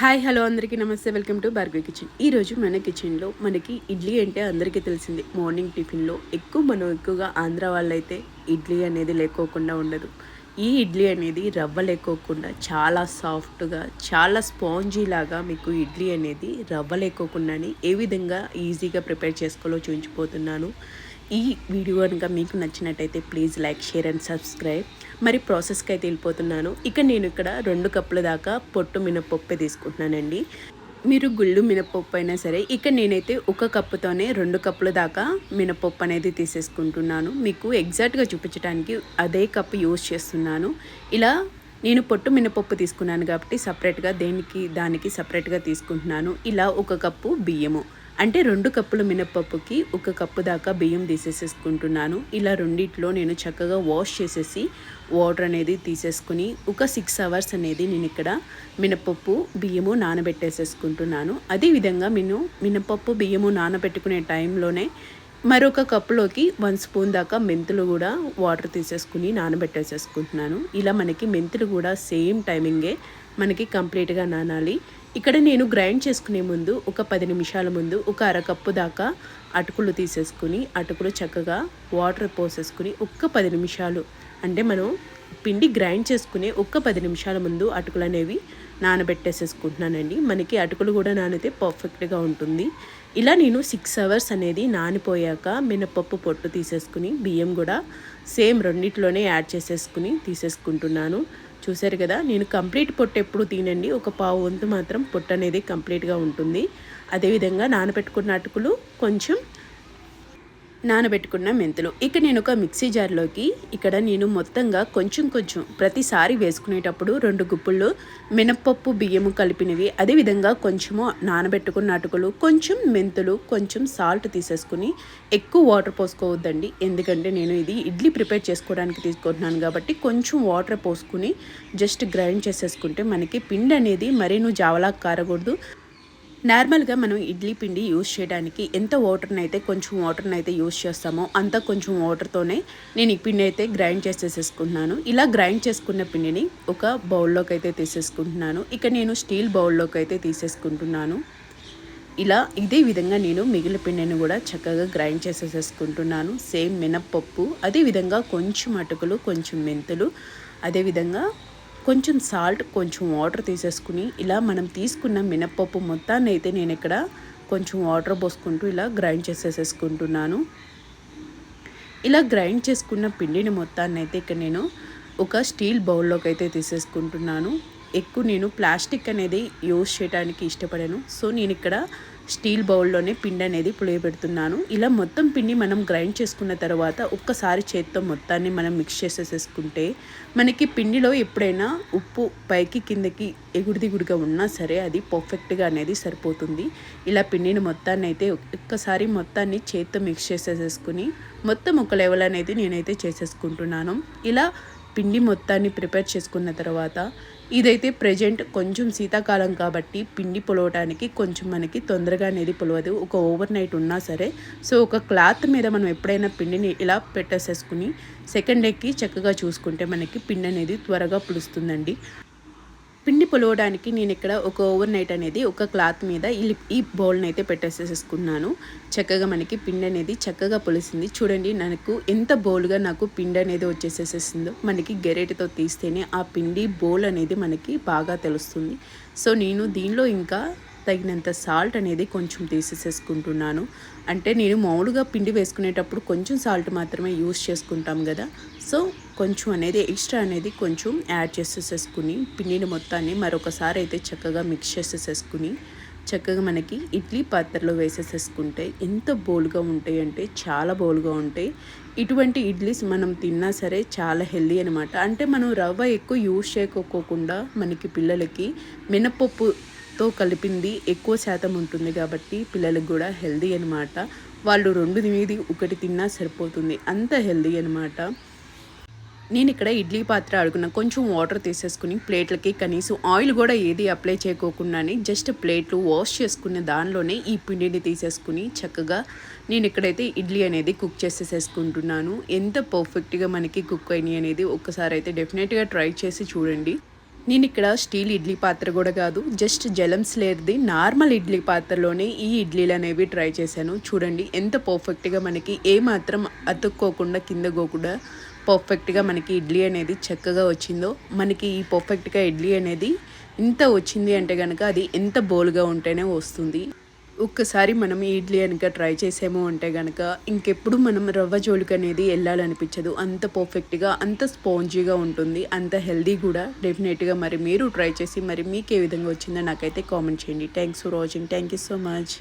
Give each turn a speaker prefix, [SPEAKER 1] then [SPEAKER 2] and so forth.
[SPEAKER 1] Hi hello అందరికీ నమస్తే. Welcome to Barbie kitchen. ఈరోజు మన కిచెన్లో మనకి ఇడ్లీ అంటే అందరికీ తెలిసింది. మార్నింగ్ టిఫిన్లో ఎక్కువ మనం ఎక్కువగా ఆంధ్ర వాళ్ళైతే ఇడ్లీ అనేది లేకోకుండా ఉండదు. ఈ ఇడ్లీ అనేది రవ్వ లేకోకుండా చాలా సాఫ్ట్గా చాలా స్పాంజీ లాగా మీకు ఇడ్లీ అనేది రవ్వ లేకోకుండానే ఏ విధంగా ఈజీగా ప్రిపేర్ చేసుకోవాలో చూపించిపోతున్నాను. ఈ వీడియో కనుక మీకు నచ్చినట్టయితే please like share and subscribe. మరి ప్రాసెస్కి అయితే వెళ్ళిపోతున్నాను. ఇక నేను ఇక్కడ రెండు కప్పుల దాకా పొట్టు మినపప్పు తీసుకుంటున్నానండి. మీరు గుళ్ళు మినపప్పు అయినా సరే ఇక నేనైతే ఒక కప్పుతోనే రెండు కప్పుల దాకా మినపప్పు అనేది తీసేసుకుంటున్నాను. మీకు ఎగ్జాక్ట్గా చూపించడానికి అదే కప్పు యూజ్ చేస్తున్నాను. ఇలా నేను పొట్టు మినపప్పు తీసుకున్నాను కాబట్టి సపరేట్గా దేనికి దానికి సపరేట్గా తీసుకుంటున్నాను. ఇలా ఒక కప్పు బియ్యము. అంటే రెండు కప్పుల మినప్పప్పుకి ఒక కప్పు దాకా బియ్యం తీసేసేసుకుంటున్నాను. ఇలా రెండిట్లో నేను చక్కగా వాష్ చేసేసి వాటర్ అనేది తీసేసుకుని ఒక సిక్స్ అవర్స్ అనేది నేను ఇక్కడ మినపప్పు బియ్యము నానబెట్టేసేసుకుంటున్నాను. అదేవిధంగా నేను మినపప్పు బియ్యము నానబెట్టుకునే టైంలోనే మరొక కప్పులోకి వన్ స్పూన్ దాకా మెంతులు కూడా వాటర్ తీసేసుకుని నానబెట్టేసేసుకుంటున్నాను. ఇలా మనకి మెంతులు కూడా సేమ్ టైమింగే మనకి కంప్లీట్గా నానాలి. ఇక్కడ నేను గ్రైండ్ చేసుకునే ముందు ఒక పది నిమిషాల ముందు ఒక అరకప్పు దాకా అటుకులు తీసేసుకుని అటుకులు చక్కగా వాటర్ పోసేసుకుని ఒక్క పది నిమిషాలు. అంటే మనం పిండి గ్రైండ్ చేసుకునే ఒక్క పది నిమిషాల ముందు అటుకులు అనేవి నానబెట్టేసేసుకుంటున్నానండి. మనకి అటుకులు కూడా నానితే పర్ఫెక్ట్గా ఉంటుంది. ఇలా నేను సిక్స్ అవర్స్ అనేది నానిపోయాక మినపప్పు పొట్టు తీసేసుకుని బియ్యం కూడా సేమ్ రెండిట్లోనే యాడ్ చేసేసుకుని తీసేసుకుంటున్నాను. చూశారు కదా నేను కంప్లీట్ పొట్టు ఎప్పుడు తినండి ఒక పావు వంతు మాత్రం పొట్టు అనేది కంప్లీట్గా ఉంటుంది. అదేవిధంగా నానబెట్టుకున్న అటుకులు కొంచెం నానబెట్టుకున్న మెంతులు. ఇక నేను ఒక మిక్సీ జార్లోకి ఇక్కడ నేను మొత్తంగా కొంచెం కొంచెం ప్రతిసారి వేసుకునేటప్పుడు రెండు గుప్పుళ్ళు మినప్పప్పు బియ్యము కలిపినవి. అదేవిధంగా కొంచెము నానబెట్టుకున్న అటుకులు కొంచెం మెంతులు కొంచెం సాల్ట్ తీసేసుకుని ఎక్కువ వాటర్ పోసుకోవద్దండి. ఎందుకంటే నేను ఇది ఇడ్లీ ప్రిపేర్ చేసుకోవడానికి తీసుకుంటున్నాను కాబట్టి కొంచెం వాటర్ పోసుకుని జస్ట్ గ్రైండ్ చేసేసుకుంటే మనకి పిండి అనేది మరీ నువ్వు జావలా కారకూడదు. నార్మల్గా మనం ఇడ్లీ పిండి యూజ్ చేయడానికి ఎంత వాటర్ని అయితే కొంచెం వాటర్ని అయితే యూజ్ చేస్తామో అంత కొంచెం వాటర్తోనే నేను ఈ పిండి అయితే గ్రైండ్ చేసేసుకుంటున్నాను ఇలా గ్రైండ్ చేసుకున్న పిండిని ఒక బౌల్లోకి అయితే తీసేసుకుంటున్నాను. ఇక నేను స్టీల్ బౌల్లోకి అయితే తీసేసుకుంటున్నాను. ఇలా ఇదే విధంగా నేను మిగిలిన పిండిని కూడా చక్కగా గ్రైండ్ చేసేసేసుకుంటున్నాను. సేమ్ మినప్పప్పు అదేవిధంగా కొంచెం అటుకులు కొంచెం మెంతులు అదేవిధంగా కొంచెం సాల్ట్ కొంచెం వాటర్ తీసేసుకుని ఇలా మనం తీసుకున్న మినప్పప్పు మొత్తాన్ని అయితే నేను ఇక్కడ కొంచెం వాటర్ పోసుకుంటూ ఇలా గ్రైండ్ చేసేసేసుకుంటున్నాను. ఇలా గ్రైండ్ చేసుకున్న పిండిని మొత్తాన్ని అయితే ఇక్కడ నేను ఒక స్టీల్ బౌల్లోకి అయితే తీసేసుకుంటున్నాను. ఎక్కువ నేను ప్లాస్టిక్ అనేది యూజ్ చేయడానికి ఇష్టపడాను. సో నేను ఇక్కడ స్టీల్ బౌల్లోనే పిండి అనేది పులియబెడుతున్నాను. ఇలా మొత్తం పిండి మనం గ్రైండ్ చేసుకున్న తర్వాత ఒక్కసారి చేత్తో మొత్తాన్ని మనం మిక్స్ చేసేసేసుకుంటే మనకి పిండిలో ఎప్పుడైనా ఉప్పు పైకి కిందకి ఎగుడిదిగుడిగా ఉన్నా సరే అది పర్ఫెక్ట్గా అనేది సరిపోతుంది. ఇలా పిండిని మొత్తాన్ని అయితే ఒక్కసారి మొత్తాన్ని చేత్తో మిక్స్ చేసేసేసుకుని మొత్తం ఒక లెవెల్ అనేది నేనైతే చేసేసుకుంటున్నాను. ఇలా పిండి మొత్తాన్ని ప్రిపేర్ చేసుకున్న తర్వాత ఇదైతే ప్రజెంట్ కొంచెం శీతాకాలం కాబట్టి పిండి పొలవటానికి కొంచెం మనకి తొందరగా అనేది పొలవదు. ఒక ఓవర్ నైట్ ఉన్నా సరే. సో ఒక క్లాత్ మీద మనం ఎప్పుడైనా పిండిని ఇలా పెట్టేసేసుకుని సెకండ్ డేకి చక్కగా చూసుకుంటే మనకి పిండి అనేది త్వరగా పులుస్తుందండి. పిండి పొలవడానికి నేను ఇక్కడ ఒక ఓవర్ నైట్ అనేది ఒక క్లాత్ మీద ఈ ఈ బౌల్ని అయితే పెట్టేసేసుకున్నాను. చక్కగా మనకి పిండి అనేది చక్కగా పొలిసింది. చూడండి నాకు ఎంత బౌల్గా నాకు పిండి అనేది వచ్చేసేసేసిందో మనకి గెరేటితో తీస్తేనే ఆ పిండి బౌల్ అనేది మనకి బాగా తెలుస్తుంది. సో నేను దీనిలో ఇంకా తగినంత సాల్ట్ అనేది కొంచెం తీసేసేసుకుంటున్నాను. అంటే నేను మామూలుగా పిండి వేసుకునేటప్పుడు కొంచెం సాల్ట్ మాత్రమే యూస్ చేసుకుంటాం కదా. సో కొంచెం అనేది ఎక్స్ట్రా అనేది కొంచెం యాడ్ చేసేసేసుకుని పిండిని మొత్తాన్ని మరొకసారి అయితే చక్కగా మిక్స్ చేసేసేసుకుని చక్కగా మనకి ఇడ్లీ పాత్రలో వేసేసేసుకుంటే ఎంత బోల్గా ఉంటాయి అంటే చాలా బోల్గా ఉంటాయి. ఇటువంటి ఇడ్లీస్ మనం తిన్నా సరే చాలా హెల్దీ అనమాట అంటే మనం రవ్వ ఎక్కువ యూజ్ చేయకోకుండా మనకి పిల్లలకి మినపప్పు తో కలిపింది ఎక్కువ శాతం ఉంటుంది కాబట్టి పిల్లలకు కూడా హెల్దీ అనమాట వాళ్ళు రెండు తినేది ఒకటి తిన్నా సరిపోతుంది. అంత హెల్దీ అనమాట నేను ఇక్కడ ఇడ్లీ పాత్ర అడుగున కొంచెం వాటర్ తీసేసుకుని ప్లేట్లకి కనీసం ఆయిల్ కూడా ఏది అప్లై చేయకోకుండానే జస్ట్ ప్లేట్లు వాష్ చేసుకునే దానిలోనే ఈ పిండిని తీసేసుకుని చక్కగా నేను ఇక్కడైతే ఇడ్లీ అనేది కుక్ చేసేసేసుకుంటున్నాను. ఎంత పర్ఫెక్ట్గా మనకి కుక్ అయినాయి అనేది ఒక్కసారి అయితే డెఫినెట్గా ట్రై చేసి చూడండి. నేను ఇక్కడ స్టీల్ ఇడ్లీ పాత్ర కూడా కాదు జస్ట్ జలం స్లేర్ది నార్మల్ ఇడ్లీ పాత్రలోనే ఈ ఇడ్లీలు అనేవి ట్రై చేశాను. చూడండి ఎంత పర్ఫెక్ట్గా మనకి ఏ మాత్రం అతుక్కోకుండా కింద పోకుండా పర్ఫెక్ట్గా మనకి ఇడ్లీ అనేది చక్కగా వచ్చిందో మనకి ఈ పర్ఫెక్ట్గా ఇడ్లీ అనేది ఇంత వచ్చింది అంటే కనుక అది ఎంత బోల్గా ఉంటేనే వస్తుంది. ఒక్కసారి మనం ఇడ్లీ కనుక ట్రై చేసాము అంటే కనుక ఇంకెప్పుడు మనం రవ్వ జోలికి అనేది వెళ్ళాలనిపించదు. అంత పర్ఫెక్ట్గా అంత స్పాంజీగా ఉంటుంది. అంత హెల్దీ కూడా డెఫినెట్గా మరి మీరు ట్రై చేసి మరి మీకు ఏ విధంగా వచ్చిందో నాకైతే కామెంట్ చేయండి. Thanks for watching. Thank you so much.